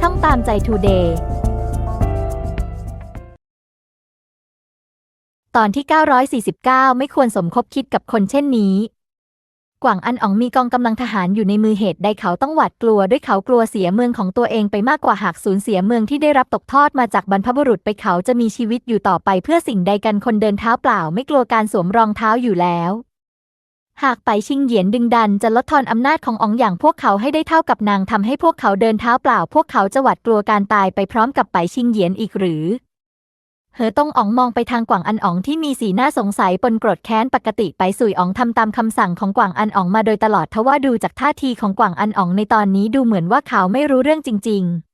ช่องตามใจทูเดย์ตอนที่ 949 ไม่ควรสมคบคิดกับคนเช่นนี้ กวางอันอ๋องมีกองกำลังทหารอยู่ในมือเหตุใดเขาต้องหวาดกลัวด้วยเขากลัวเสียเมืองของตัวเองไปมากกว่าหากสูญเสียเมืองที่ได้รับตกทอดมาจากบรรพบุรุษไปเขาจะมีชีวิตอยู่ต่อไปเพื่อสิ่งใดกันคนเดินเท้าเปล่าไม่กลัวการสวมรองเท้าอยู่แล้ว หากไปชิงเหยียนดึงดันจะลดทอนอำนาจของอองอย่างพวกเขาให้ได้เท่ากับนางทำให้พวกเขาเดินเท้าเปล่า พวกเขาจะหวาดกลัวการตายไปพร้อมกับไปชิงเหยียนอีกหรือ เหอตงอ๋องมองไปทางกวางอันอ๋องที่มีสีหน้าสงสัยปนโกรธแค้นปกติไปสุยอ๋องทำตามคำสั่งของกวางอันอ๋องมาโดยตลอดทว่าดูจากท่าทีของกวางอันอ๋องในตอนนี้ดูเหมือนว่าเขาไม่รู้เรื่องจริง ๆ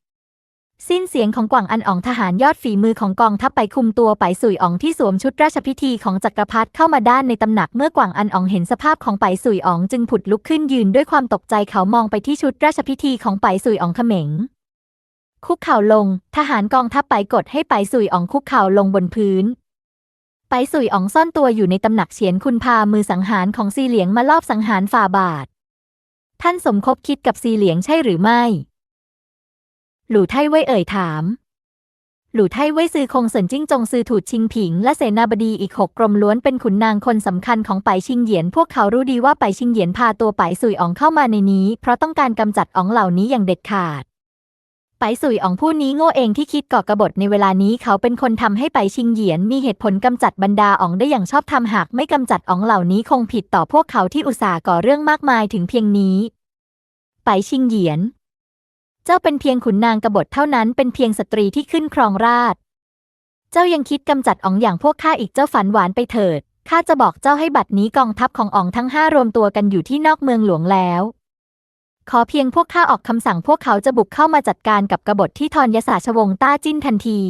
สิ้นเสียงของกวางอันอ๋องทหารยอดฝีมือของกองทัพไปคุมตัวไปสุยอ๋องที่สวมชุดราชพิธีของจักรพรรดิเข้ามาด้านในตำหนักเมื่อกวางอันอ๋องเห็นสภาพของไปสุยอ๋องจึงผุดลุกขึ้นยืนด้วยความตกใจเขามองไปที่ชุดราชพิธีของไปสุยอ๋องเขม็ง คุกเข่าลง ทหารกองทัพไปกดให้ไปสุยอ๋องคุกเข่าลงบนพื้น ไปสุยอ๋องซ่อนตัวอยู่ในตำหนักเฉียนคุณพามือสังหารของซีเหลียงมาลอบสังหารฝ่าบาท ท่านสมคบคิดกับซีเหลียงใช่หรือไม่ หลู่ไท่เว่ยเอ่ยถาม หลู่ไท่เว่ยซือคงเสินจิ้งจงซือถูดชิงผิง และเสนาบดีอีกหกกรมล้วนเป็นขุนนางคนสำคัญของไปชิงเหยียน พวกเขารู้ดีว่าไปชิงเหยียนพาตัวไปสุยอ๋องเข้ามาในนี้ เพราะต้องการกำจัดอ๋องเหล่านี้อย่างเด็ดขาดไปสุยอ๋องผู้นี้โง่เองที่คิดก่อกบฏในเวลานี้เขาเป็นคนทำให้ไปชิงเหยียน มีเหตุผลกำจัดบรรดาอ๋องได้อย่างชอบธรรมหากไม่กำจัดอ๋องเหล่านี้คงผิดต่อพวกเขาที่อุตส่าห์ก่อเรื่องมากมายถึงเพียงนี้ ไปชิงเหยียน เจ้าเป็นเพียงขุนนางกบฏเท่านั้นเป็นเพียงสตรีที่ขึ้นครองราช เจ้ายังคิดกำจัดอ๋องอย่างพวกข้าอีกเจ้าฝันหวานไปเถิดข้าจะบอกเจ้าให้บัดนี้กองทัพของอ๋องทั้งห้ารวมตัวกันอยู่ที่นอกเมืองหลวงแล้ว ขอเพียงพวกข้าออกคำสั่งพวกเขาจะบุกเข้ามาจัดการกับกบฏที่ทอนยศาชวงศ์ต้าจิ้นทันที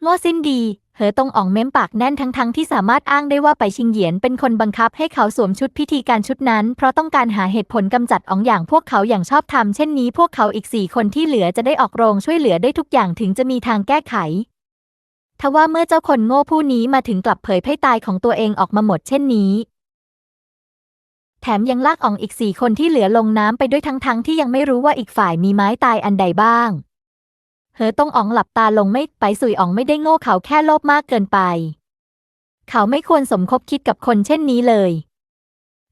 โง่สิ้นดี เหอตงอ๋องเม้มปากแน่นทั้งๆทที่สามารถอ้างได้ว่าไปชิงเหยียนเป็นคนบังคับให้เขาสวมชุดพิธีการชุดนั้น เพราะต้องการหาเหตุผลกำจัดอ๋องอย่างพวกเขาอย่างชอบธรรมเช่นนี้พวกเขาอีกสี่คนที่เหลือจะได้ออกโรงช่วยเหลือได้ทุกอย่างถึงจะมีทางแก้ไขทว่าเมื่อเจ้าคนโง่ผู้นี้มาถึงกลับเผยไพ่ตายของตัวเองออกมาหมดเช่นนี้แถมยังลากอ่องอีกสี่คนที่เหลือลงน้ำไปด้วยทั้งๆทที่ยังไม่รู้ว่าอีกฝ่ายมีไม้ตายอันใดบ้าง เหอต้องอ๋องหลับตาลงไม่ไปสุยอ๋องไม่ได้โง่เขาแค่โลภมากเกินไป เขาไม่ควรสมคบคิดกับคนเช่นนี้เลย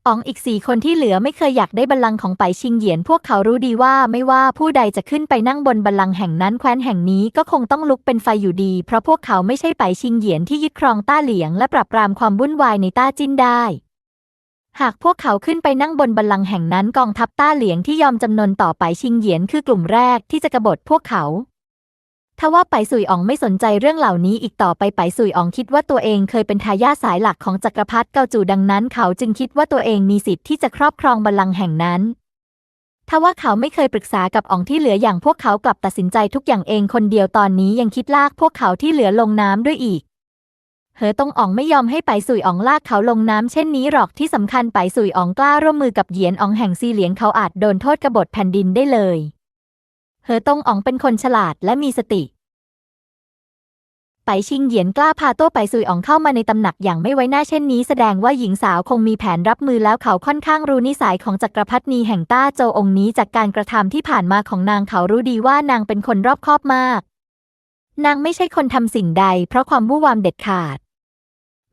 อ๋องอีกสี่คนที่เหลือไม่เคยอยากได้บัลลังก์ของไปชิงเหยียน พวกเขารู้ดีว่าไม่ว่าผู้ใดจะขึ้นไปนั่งบนบัลลังก์แห่งนั้นแคว้นแห่งนี้ก็คงต้องลุกเป็นไฟอยู่ดี เพราะพวกเขาไม่ใช่ไปชิงเหยียนที่ยึดครองต้าเหลียง และปราบปรามความวุ่นวายในต้าจิ้นได้ หากพวกเขาขึ้นไปนั่งบนบัลลังก์แห่งนั้นกองทัพต้าเหลียงที่ยอมจำนนต่อไปชิงเหยียนคือกลุ่มแรกที่จะกบฏพวกเขา ทว่าไปสุยอ๋องไม่สนใจเรื่องเหล่านี้อีกต่อไปไปสุยอ๋องคิดว่าตัวเองเคยเป็นทายาทสายหลักของจักรพรรดิเกาจูดังนั้น เขาจึงคิดว่าตัวเองมีสิทธิ์ที่จะครอบครองบัลลังก์แห่งนั้นทว่าเขาไม่เคยปรึกษากับอ๋องที่เหลืออย่างพวกเขากลับตัดสินใจทุกอย่างเองคนเดียวตอนนี้ยังคิดลากพวกเขาที่เหลือลงน้ำด้วยอีกเหอตงอ๋องไม่ยอมให้ไปสุยอ๋องลากเขาลงน้ำเช่นนี้หรอกที่สำคัญไปสุยอ๋องกล้าร่วมมือกับเหยียนอ๋องแห่งซีเหลียงเขาอาจโดนโทษกบฏแผ่นดินได้เลย เหอตงอ๋องเป็นคนฉลาดและมีสติ ไปชิงเหยียนกล้าพาโต้ไปซุยอ๋องเข้ามาในตำหนักอย่างไม่ไว้หน้าเช่นนี้แสดงว่าหญิงสาวคงมีแผนรับมือแล้วเขาค่อนข้างรู้นิสัยของจักรพรรดินีแห่งต้าโจองค์นี้จากการกระทำที่ผ่านมาของนางเขารู้ดีว่านางเป็นคนรอบคอบมาก นางไม่ใช่คนทำสิ่งใด เพราะความวู่วามเด็ดขาด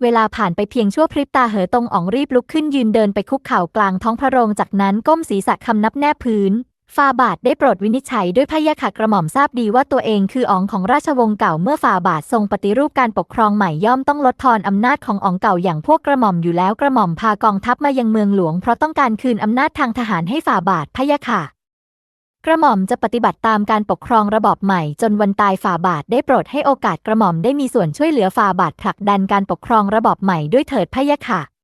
เวลาผ่านไปเพียงชั่วพริบตาเหอตงอ๋องรีบลุกขึ้นยืนเดินไปคุกเข่ากลางท้องพระโรงจากนั้นก้มศีรษะคำนับแนบพื้น ฟาบาทได้โปรดวินิจฉัยด้วยพยะค่ะกระหม่อมทราบดีว่าตัวเองคืออ๋องของราชวงศ์เก่าเมื่อฟาบาททรงปฏิรูปการปกครองใหม่ย่อมต้องลดทอนอำนาจของอ๋องเก่าอย่างพวกกระหม่อมอยู่แล้วกระหม่อมพากองทัพมายังเมืองหลวงเพราะต้องการคืนอำนาจทางทหารให้ฟาบาทพยะค่ะกระหม่อมจะปฏิบัติตามการปกครองระบอบใหม่ จนวันตายฝ่าบาทได้โปรดให้โอกาสกระหม่อมได้มีส่วนช่วยเหลือฝ่าบาทผลักดันการปกครองระบอบใหม่ด้วยเถิดพะยะค่ะ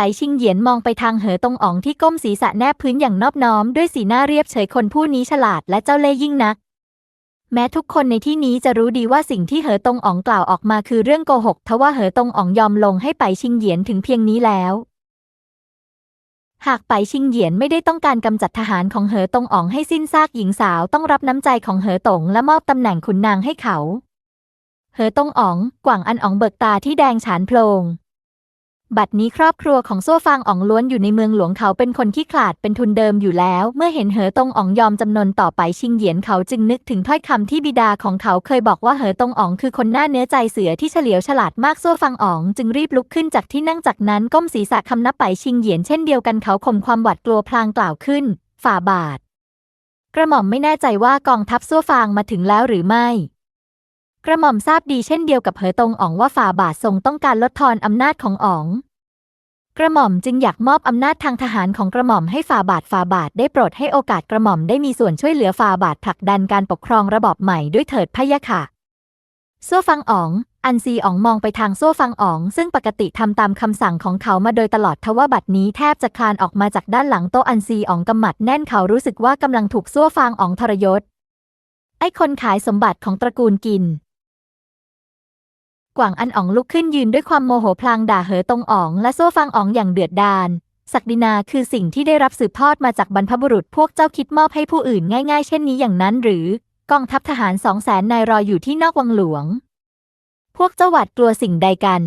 ไปชิงเหยียนมองไปทางเหอตรงอ๋องที่ก้มศีรษะแนบพื้นอย่างนอบน้อมด้วยสีหน้าเรียบเฉยคนผู้นี้ฉลาดและเจ้าเล่ยิ่งนัก แม้ทุกคนในที่นี้จะรู้ดีว่าสิ่งที่เหอตรงอ๋องกล่าวออกมาคือเรื่องโกหกทว่าเหอตรงอ๋องยอมลงให้ไปชิงเหยียนถึงเพียงนี้แล้ว หากไปชิงเหยียนไม่ได้ต้องการกำจัดทหารของเหอตรงอ๋องให้สิ้นซากหญิงสาวต้องรับน้ำใจของเหอตงและมอบตำแหน่งขุนนางให้เขา เหอตรงอ๋อง กว่างอันอ๋องเบิกตาที่แดงฉานโพลง บัดนี้ครอบครัวของโซ่ฟางอ๋องล้วนอยู่ในเมืองหลวงเขาเป็นคนที่ขลาดเป็นทุนเดิมอยู่แล้ว เมื่อเห็นเหอตงอ๋องยอมจำนนต่อไปชิงเหยียนเขาจึงนึกถึงถ้อยคำที่บิดาของเขาเคยบอกว่าเหอตงอ๋องคือคนหน้าเนื้อใจเสือที่เฉลียวฉลาดมากโซ่ฟางอ๋องจึงรีบลุกขึ้นจากที่นั่งจากนั้นก้มศีรษะคำนับไปชิงเหยียนเช่นเดียวกันเขาข่มความหวาดกลัวพลางกล่าวขึ้น ฝ่าบาท กระหม่อมไม่แน่ใจว่ากองทัพโซ่ฟางมาถึงแล้วหรือไม่ กระหม่อมทราบดีเช่นเดียวกับเหอตงอ๋องว่าฝ่าบาททรงต้องการลดทอนอำนาจของอ๋อง กระหม่อมจึงอยากมอบอำนาจทางทหารของกระหม่อมให้ฝ่าบาทฝ่าบาทได้โปรดให้โอกาสกระหม่อมได้มีส่วนช่วยเหลือฝ่าบาทผลักดันการปกครองระบอบใหม่ด้วยเถิดพะยะค่ะโซ่ฟังอ๋อง อันซีอ๋องมองไปทางโซ่ฟังอ๋อง ซึ่งปกติทำตามคำสั่งของเขามาโดยตลอดทว่าบัดนี้แทบจะคลานออกมาจากด้านหลังโต๊ะอันซีอ๋องกำหมัดแน่นเขารู้สึกว่ากำลังถูกโซ่ฟางอ๋องทรยศ ไอ้คนขายสมบัติของตระกูลกิน กวางอันอ๋องลุกขึ้นยืนด้วยความโมโหพลางด่าเหอตรงอ๋องและโซ่ฟางอ๋องอย่างเดือดดาลศักดินาคือสิ่งที่ได้รับสืบทอดมาจากบรรพบุรุษพวกเจ้าคิดมอบให้ผู้อื่นง่าย ๆ เช่นนี้อย่างนั้นหรือ กองทัพทหารสองแสนนายรออยู่ที่นอกวังหลวง พวกเจ้าหวาดกลัวสิ่งใดกัน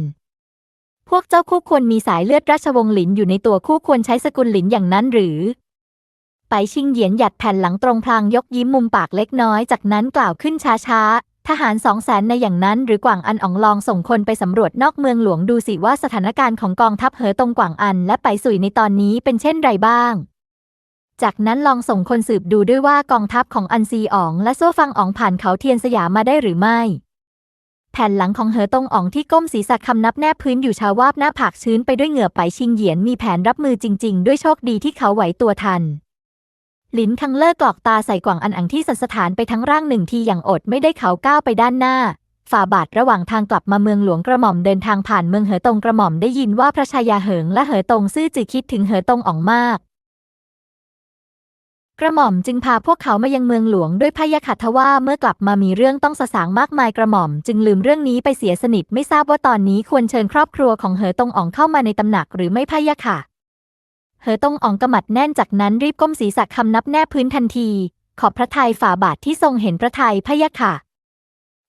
พวกเจ้าคู่ควรมีสายเลือดราชวงศ์หลินอยู่ในตัวคู่ควรใช้สกุลหลินอย่างนั้นหรือ ไปชิงเหยียนหยัดแผ่นหลังตรงพลางยกยิ้มมุมปากเล็กน้อยจากนั้นกล่าวขึ้นช้าๆ ทหารสองแสนในอย่างนั้นหรือกว่างอันอ๋องลองส่งคนไปสำรวจนอกเมืองหลวงดูสิว่าสถานการณ์ของกองทัพเหอตรงกว่างอันและไปสุยในตอนนี้เป็นเช่นไรบ้าง จากนั้นลองส่งคนสืบดูด้วยว่ากองทัพของอันซีอ๋องและโซ่ฟังอ๋องผ่านเขาเทียนสยามมาได้หรือไม่ แผ่นหลังของเหอตรงอ๋องที่ก้มศีรษะคำนับแนบพื้นอยู่ชาวาบหน้าผากชื้นไปด้วยเหงื่อไปชิงเหยียนมีแผนรับมือจริง ๆ ด้วยโชคดีที่เขาไหวตัวทัน หลินคังเลิกกรอกตาใส่กว่างอันอังที่สันสถานไปทั้งร่างหนึ่งทีอย่างอดไม่ได้เขาก้าวไปด้านหน้าฝ่าบาทระหว่างทางกลับมาเมืองหลวงกระหม่อมเดินทางผ่านเมืองเหอตงกระหม่อมได้ยินว่าพระชายาเหิงและเหอตงซื่อจือคิดถึงเหอตงอ๋องมาก กระหม่อมจึงพาพวกเขามายังเมืองหลวงด้วยพยะขัดทว่าเมื่อกลับมามีเรื่องต้องสสางมากมายกระหม่อม จึงลืมเรื่องนี้ไปเสียสนิทไม่ทราบว่าตอนนี้ควรเชิญครอบครัวของเหอตงอ๋องเข้ามาในตำหนักหรือไม่พยะค่ะ เหอตงอ๋องกมัดแน่นจากนั้นรีบก้มศีรษะคำนับแนบพื้นทันที ขอบพระทัยฝ่าบาทที่ทรงเห็นพระทัยพะยะค่ะ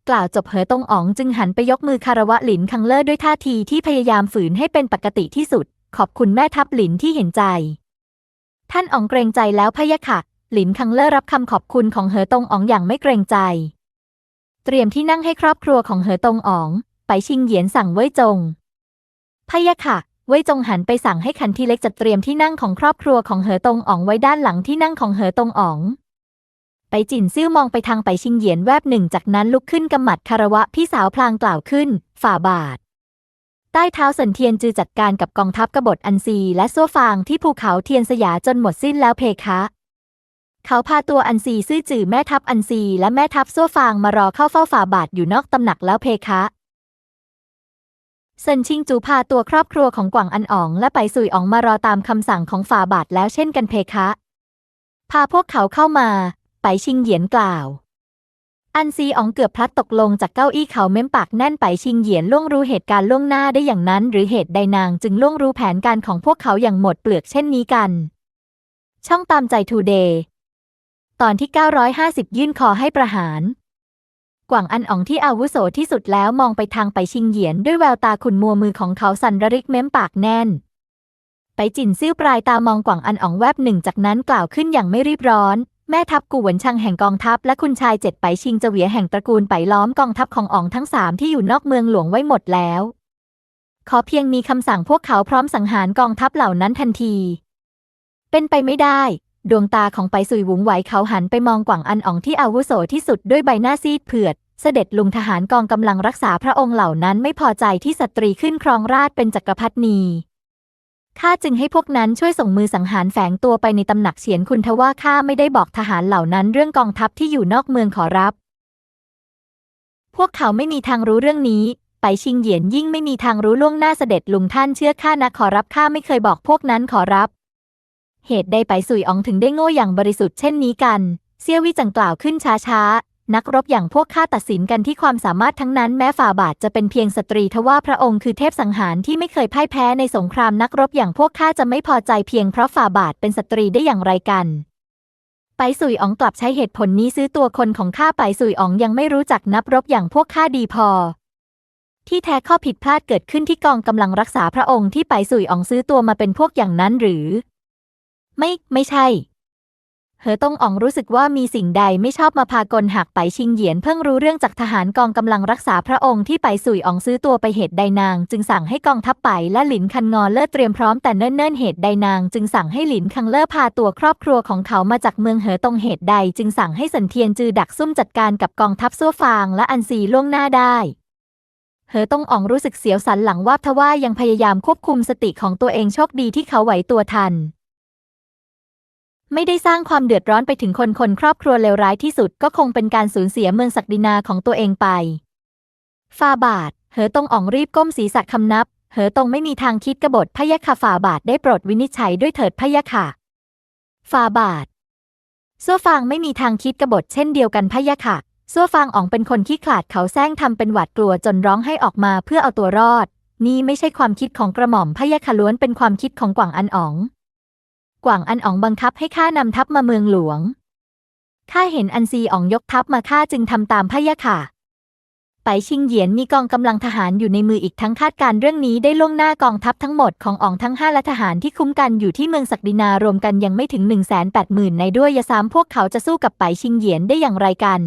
กล่าวจบเหอตงอ๋องจึงหันไปยกมือคารวะหลินคังเล่อด้วยท่าทีที่พยายามฝืนให้เป็นปกติที่สุด ขอบคุณแม่ทัพหลินที่เห็นใจ ท่านอ๋องเกรงใจแล้วพะยะค่ะ หลินคังเลอรับคำขอบคุณของเหอตงอ๋องอย่างไม่เกรงใจ เตรียมที่นั่งให้ครอบครัวของเหอตงอ๋อง ไปชิงเหยียนสั่งเว่ยจงพะยะค่ะ เว่ยจงหันไปสั่งให้ขันทีเล็กจัดเตรียมที่นั่งของครอบครัวของเหอตงอ๋องไว้ด้านหลังที่นั่งของเหอตงอ๋อง ไปจินซิ่วมองไปทางไปชิงเหยียนแวบหนึ่งจากนั้นลุกขึ้นกำหมัดคารวะพี่สาวพลางกล่าวขึ้น ฝ่าบาท ใต้เท้าสันเทียนจือจัดการกับกองทัพกบฏอันซี และโซ่ฟางที่ภูเขาเทียนสยาจนหมดสิ้นแล้วเพคะเขาพาตัวอันซีซื่อจื่อแม่ทัพอันซี และแม่ทัพโซ่ฟางมารอเข้าเฝ้าฝ่าบาทอยู่นอกตำหนักแล้วเพคะ เซินชิงจูพาตัวครอบครัวของกวางอันอ๋อง และไปสุยอ๋องมารอตามคำสั่งของฝ่าบาทแล้วเช่นกันเพคะ พาพวกเขาเข้ามา ไปชิงเหยียนกล่าว อันซีอ๋องเกือบพลัดตกลงจากเก้าอี้เขาเม้มปากแน่นไปชิงเหยียนล่วงรู้เหตุการณ์ล่วงหน้าได้อย่างนั้น หรือเหตุใดนางจึงล่วงรู้แผนการของพวกเขาอย่างหมดเปลือกเช่นนี้กัน ช่องตามใจทูเดย์ตอนที่ 950 ยื่นคอให้ประหาร กว่างอันอ๋องที่อาวุโสที่สุดแล้วมองไปทางไปชิงเหยียนด้วยแววตาขุนมัวมือของเขาสั่นระริกเม้มปากแน่น ไปจินซิ่วปลายตามองกว่างอันอ๋องแวบหนึ่งจากนั้นกล่าวขึ้นอย่างไม่รีบร้อน แม่ทัพกูหวนชังแห่งกองทัพ และคุณชายเจ็ดไปชิงเจเวียแห่งตระกูลไปล้อมกองทัพของอ๋องทั้งสามที่อยู่นอกเมืองหลวงไว้หมดแล้ว ขอเพียงมีคำสั่งพวกเขาพร้อมสังหารกองทัพเหล่านั้นทันที เป็นไปไม่ได้ ดวงตาของไปสุยหวุงไหวเขาหันไปมองกว่างอันอ๋องที่อาวุโสที่สุดด้วยใบหน้าซีดเผือด เสด็จลุงทหารกองกำลังรักษาพระองค์เหล่านั้นไม่พอใจที่สตรีขึ้นครองราชเป็นจักรพรรดินีข้าจึงให้พวกนั้นช่วยส่งมือสังหารแฝงตัวไปในตำหนักเฉียนคุณทว่าข้าไม่ได้บอกทหารเหล่านั้นเรื่องกองทัพที่อยู่นอกเมืองขอรับ พวกเขาไม่มีทางรู้เรื่องนี้ ไปชิงเหยียนยิ่งไม่มีทางรู้ล่วงหน้าเสด็จลุงท่านเชื่อข้านะขอรับข้าไม่เคยบอกพวกนั้นขอรับ เหตุใดไปสุยอองถึงได้โง่อย่างบริสุทธิ์เช่นนี้กัน เซี่ยววิจังกล่าวขึ้นช้าๆ นักรบอย่างพวกข้าตัดสินกันที่ความสามารถทั้งนั้นแม้ฝ่าบาทจะเป็นเพียงสตรีทว่าพระองค์คือเทพสังหารที่ไม่เคยพ่ายแพ้ในสงครามนักรบอย่างพวกข้าจะไม่พอใจเพียงเพราะฝ่าบาทเป็นสตรีได้อย่างไรกันไปสุยอองกลับใช้เหตุผลนี้ซื้อตัวคนของข้าไปสุยอองยังไม่รู้จักนับรบอย่างพวกข้าดีพอ ที่แท้ข้อผิดพลาดเกิดขึ้นที่กองกำลังรักษาพระองค์ที่ไปสุยอองซื้อตัวมาเป็นพวกอย่างนั้นหรือ ไม่ ไม่ใช่ เหอตงอ๋องรู้สึกว่ามีสิ่งใดไม่ชอบมาพากลหากไปชิงเหยียนเพิ่งรู้เรื่องจากทหารกองกำลังรักษาพระองค์ที่ไปสุยอองซื้อตัวไปเหตุใดนาง จึงสั่งให้กองทัพไปและหลินคันงอเลิศเตรียมพร้อมแต่เนิ่นๆเหตุใดนาง จึงสั่งให้หลินคังเล่อพาตัวครอบครัวของเขามาจากเมืองเหอตงเหตุใด จึงสั่งให้สันเทียนจือดักซุ่มจัดการกับกองทัพซั่วฟางและอันซีล่วงหน้าได้เหอต้องอ๋องรู้สึกเสียวสันหลังว่าทว่ายังพยายามควบคุมสติของตัวเองโชคดีที่เขาไหวตัวทัน ไม่ได้สร้างความเดือดร้อนไปถึงคนคนครอบครัวเลวร้ายที่สุดก็คงเป็นการสูญเสียเมืองศักดินาของตัวเองไป ฟาบาท เหอตงอ๋องรีบก้มศีรษะคำนับ เหอตงไม่มีทางคิดกบฏพยะค่ะฟาบาทได้โปรดวินิจฉัยด้วยเถิดพยะค่ะ ฟาบาทซัวฟางไม่มีทางคิดกบฏเช่นเดียวกันพะยะค่ะซัวฟางอ๋องเป็นคนขี้ขลาดเขาแซงทำเป็นหวาดกลัวจนร้องให้ออกมาเพื่อเอาตัวรอด นี่ไม่ใช่ความคิดของกระหม่อมพะยะค่ะล้วนเป็นความคิดของกวางอันอ๋อง กว่างอันอ๋องบังคับให้ข้านำทัพมาเมืองหลวง ข้าเห็นอันซีอ๋องยกทัพมาข้าจึงทำตามพะยะค่ะ ไปชิงเหยียนมีกองกำลังทหารอยู่ในมืออีกทั้งคาดการเรื่องนี้ได้ล่วงหน้ากองทัพทั้งหมดของอ๋องทั้งห้าและทหารที่คุ้มกันอยู่ที่เมืองศักดินารวมกันยังไม่ถึง1 8 0 0 0 0ในด้วยยาสามพวกเขาจะสู้กับไปชิงเหยียนได้อย่างไรกัน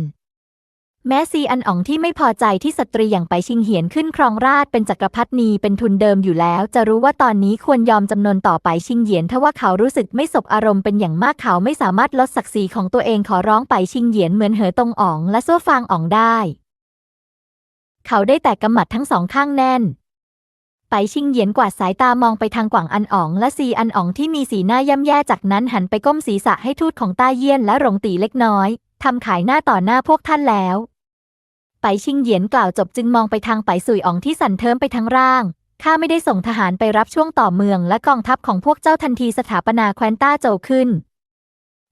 แม้ซีอันอ๋องที่ไม่พอใจที่สตรีอย่างไปชิงเหียนขึ้นครองราชเป็นจักรพรรดินีเป็นทุนเดิมอยู่แล้ว จะรู้ว่าตอนนี้ควรยอมจำนนต่อไปชิงเหียนทว่าเขารู้สึกไม่สบอารมณ์เป็นอย่างมากเขาไม่สามารถลดศักดิ์ศรีของตัวเองขอร้องไปชิงเหียนเหมือนเหอตงอ๋องและโซ่ฟางอ๋องได้ เขาได้แต่กำหมัดทั้งสองข้างแน่น ไปชิงเหียนกวาดสายตามองไปทางกว่างอันอ๋องและซีอันอ๋องที่มีสีหน้าย่ำแย่จากนั้นหันไปก้มศีรษะให้ทูตของต้าเยี่ยนและหลงตีเล็กน้อยทำขายหน้าต่อหน้าพวกท่านแล้ว ไปชิงเหยียนกล่าวจบจึงมองไปทางไปสุยอ๋องที่สั่นเทิมไปทั้งร่าง ข้าไม่ได้ส่งทหารไปรับช่วงต่อเมืองและกองทัพของพวกเจ้าทันทีสถาปนาแคว้นต้าโจขึ้น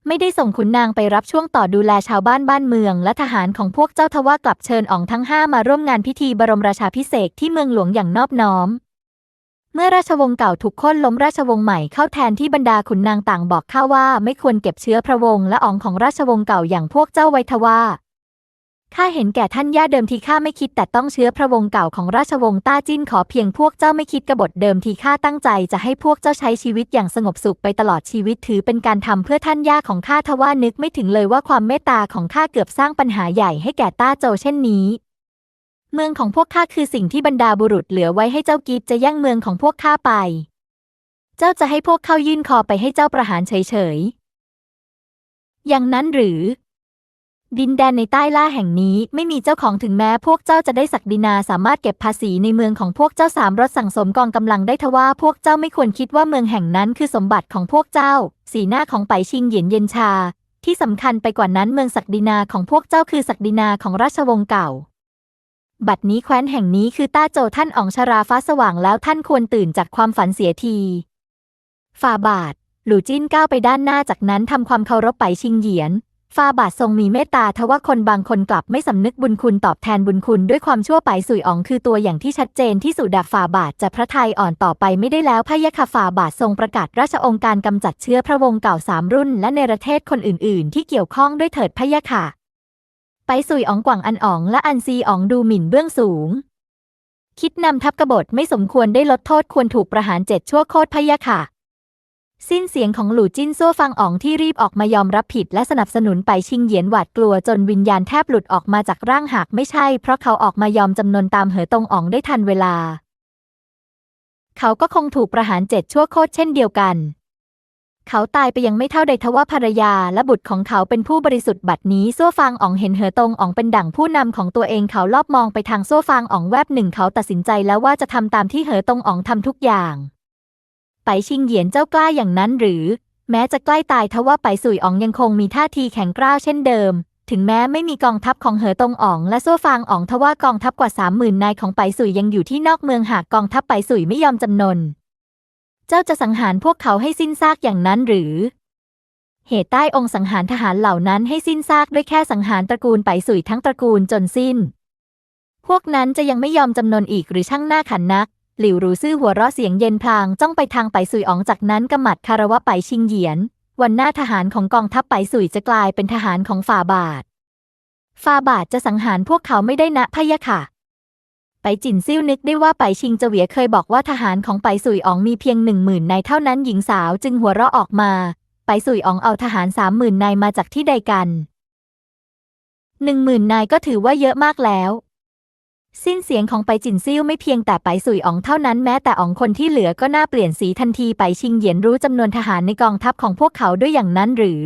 ไม่ได้ส่งขุนนางไปรับช่วงต่อดูแลชาวบ้านบ้านเมือง และทหารของพวกเจ้าทว่ากลับเชิญอ๋องทั้งห้ามาร่วมงานพิธีบรมราชาพิเศษที่เมืองหลวงอย่างนอบน้อมเมื่อราชวงศ์เก่าถูกค่นล้มราชวงศ์ใหม่เข้าแทนที่บรรดาขุนนางต่างบอกข้าว่าไม่ควรเก็บเชื้อพระวงศ์และอ๋องของราชวงศ์เก่าอย่างพวกเจ้าไว้ทว่า ข้าเห็นแก่ท่านย่าเดิมทีข้าไม่คิดแต่ต้องเชื้อพระวงศ์เก่าของราชวงศ์ต้าจิ้นขอเพียงพวกเจ้าไม่คิดกบฏเดิมทีข้าตั้งใจจะให้พวกเจ้าใช้ชีวิตอย่างสงบสุขไปตลอดชีวิตถือเป็นการทำเพื่อท่านย่าของข้าทว่านึกไม่ถึงเลยว่าความเมตตาของข้าเกือบสร้างปัญหาใหญ่ให้แก่ต้าโจเช่นนี้ เมืองของพวกข้าคือสิ่งที่บรรดาบุรุษเหลือไว้ให้เจ้ากีบจะแย่งเมืองของพวกข้าไป เจ้าจะให้พวกเขายื่นคอไปให้เจ้าประหารเฉยๆอย่างนั้นหรือ ดินแดนในใต้ล่าแห่งนี้ไม่มีเจ้าของถึงแม้พวกเจ้าจะได้ศักดินาสามารถเก็บภาษีในเมืองของพวกเจ้าสามรถสั่งสมกองกำลังได้ทว่าพวกเจ้าไม่ควรคิดว่าเมืองแห่งนั้นคือสมบัติของพวกเจ้า สีหน้าของไปชิงเหยียนเย็นชา ที่สำคัญไปกว่านั้นเมืองศักดินาของพวกเจ้าคือศักดินาของราชวงศ์เก่า บัดนี้แคว้นแห่งนี้คือต้าโจท่านอองชราฟ้าสว่างแล้วท่านควรตื่นจากความฝันเสียทีฝ่าบาทหลู่จิ้นก้าวไปด้านหน้าจากนั้นทำความเคารพไปชิงเหยียน ฝ่าบาททรงมีเมตตาทว่าคนบางคนกลับไม่สำนึกบุญคุณตอบแทนบุญคุณด้วยความชั่วไปสุยอ๋องคือตัวอย่างที่ชัดเจนที่สุดดาฝ่าบาทจะพระทัยอ่อนต่อไปไม่ได้แล้วพยะค่ะฝ่าบาททรงประกาศราชองค์การกำจัดเชื้อพระวงศ์เก่าสามรุ่น และในประเทศคนอื่น ๆ ที่เกี่ยวข้องด้วยเถิดพยะค่ะไปสุยอ๋องกวางอันอ๋องและอันซีอ๋องดูหมิ่นเบื้องสูง คิดนำทัพกบฏไม่สมควรได้ลดโทษควรถูกประหารเจ็ดชั่วโคตรพยะค่ะ สิ้นเสียงของหลู่จิ้นซั่วฟังอ๋องที่รีบออกมายอมรับผิดและสนับสนุนไปชิงเหยียนหวาดกลัวจนวิญญาณแทบหลุดออกมาจากร่างหากไม่ใช่ เพราะเขาออกมายอมจำนนตามเหอตงอ๋องได้ทันเวลา เขาก็คงถูกประหารเจ็ดชั่วโคตรเช่นเดียวกัน เขาตายไปยังไม่เท่าใดทว่าภรรยาและบุตรของเขาเป็นผู้บริสุทธิ์บัดนี้ซั่วฟางอ๋องเห็นเหอตงอ๋องเป็นดั่งผู้นำของตัวเองเขารอบมองไปทางซั่วฟางอ๋องแวบหนึ่งเขาตัดสินใจแล้วว่าจะทำตามที่เหอตงอ๋องทำทุกอย่าง ไปชิงเหยียนเจ้ากล้าอย่างนั้นหรือ แม้จะใกล้ตายทว่าไปสุยอ๋องยังคงมีท่าทีแข็งกร้าวเช่นเดิม ถึงแม้ไม่มีกองทัพของเหอตงอ๋องและซั่วฟางอ๋องทว่ากองทัพกว่าสามหมื่นนายของไปสุยยังอยู่ที่นอกเมืองหากกองทัพไปสุยไม่ยอมจำนน เจ้าจะสังหารพวกเขาให้สิ้นซากอย่างนั้นหรือ เหตุใต้องค์สังหารทหารเหล่านั้นให้สิ้นซากด้วยแค่สังหารตระกูลไปสุยทั้งตระกูลจนสิ้น พวกนั้นจะยังไม่ยอมจำนนอีกหรือช่างหน้าขันนัก หลิวรู้ซื่อหัวเราะเสียงเย็นพลางจ้องไปทางไปสุยอ๋องจากนั้นกำหมัดคารวะไปชิงเหยียน วันหน้าทหารของกองทัพไปสุยจะกลายเป็นทหารของฝ่าบาทฝ่าบาทจะสังหารพวกเขาไม่ได้นะพะยะค่ะ ไปจินซิ่วนึกได้ว่าไปชิงเจวียเคยบอกว่าทหารของไปสุยอ๋องมีเพียงหนึ่งหมื่นนายเท่านั้นหญิงสาวจึงหัวเราะออกมา ไปสุยอ๋องเอาทหารสามหมื่นนายมาจากที่ใดกันหนึ่งหมื่นนายก็ถือว่าเยอะมากแล้ว สิ้นเสียงของไปจินซิ่วไม่เพียงแต่ไปสุยอ๋องเท่านั้นแม้แต่อ๋องคนที่เหลือก็น่าเปลี่ยนสีทันทีไปชิงเหยียนรู้จำนวนทหารในกองทัพของพวกเขาด้วยอย่างนั้นหรือ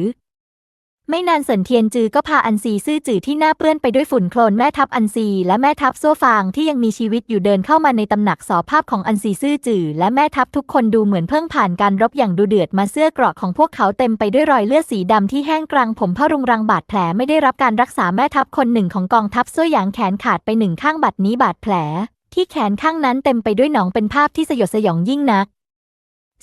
ไม่นานเสินเทียนจือก็พาอันซีซื่อจือที่หน้าเปื้อนไปด้วยฝุ่นโคลนแม่ทัพอันซีและแม่ทัพโซฟางที่ยังมีชีวิตอยู่เดินเข้ามาในตำหนักสอภาพของอันซีซื่อจือและแม่ทัพทุกคนดูเหมือนเพิ่งผ่านการรบอย่างดูเดือดมาเสื้อเกราะของพวกเขาเต็มไปด้วยรอยเลือดสีดำที่แห้งกรังผมพรุงรังบาดแผลไม่ได้รับการรักษาแม่ทัพคนหนึ่งของกองทัพซัวหยางแขนขาดไปหนึ่งข้างบัดนี้บาดแผล ที่แขนข้างนั้นเต็มไปด้วยหนองเป็นภาพที่สยดสยองยิ่งนัก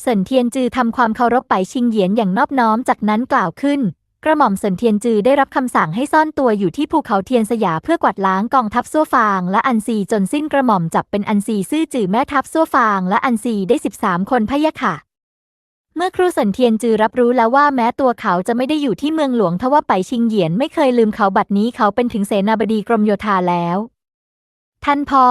เสินเทียนจือทำความเคารพไปชิงเหยียนอย่างนอบน้อมจากนั้นกล่าวขึ้น กระหม่อมเสินเทียนจือได้รับคำสั่งให้ซ่อนตัวอยู่ที่ภูเขาเทียนสยาเพื่อกวาดล้างกองทัพซัวฟางและอันซีจนสิ้นกระหม่อมจับเป็นอันซีซื่อจือแม่ทัพซัวฟางและอันซีได้ 13 คนพะยะค่ะ เมื่อครูสินเทียนจือรับรู้แล้วว่าแม้ตัวเขาจะไม่ได้อยู่ที่เมืองหลวงทว่าไปชิงเหยียนไม่เคยลืมเขาบัดนี้เขาเป็นถึงเสนาบดีกรมโยธาแล้ว ท่านพ่อ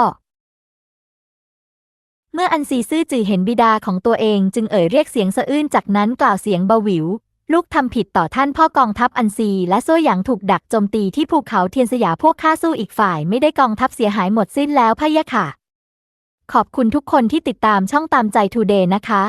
เมื่ออันซีซื่อจือเห็นบิดาของตัวเองจึงเอ่ยเรียกเสียงสะอื้นจากนั้นกล่าวเสียงเบาหวิว ลูกทำผิดต่อท่านพ่อกองทัพอันซี และโซ่หยางถูกดักโจมตีที่ภูเขาเทียนสยาพวกข้าสู้อีกฝ่ายไม่ได้กองทัพเสียหายหมดสิ้นแล้วพะยะค่ะ ขอบคุณทุกคนที่ติดตามช่องตามใจทูเดย์นะคะ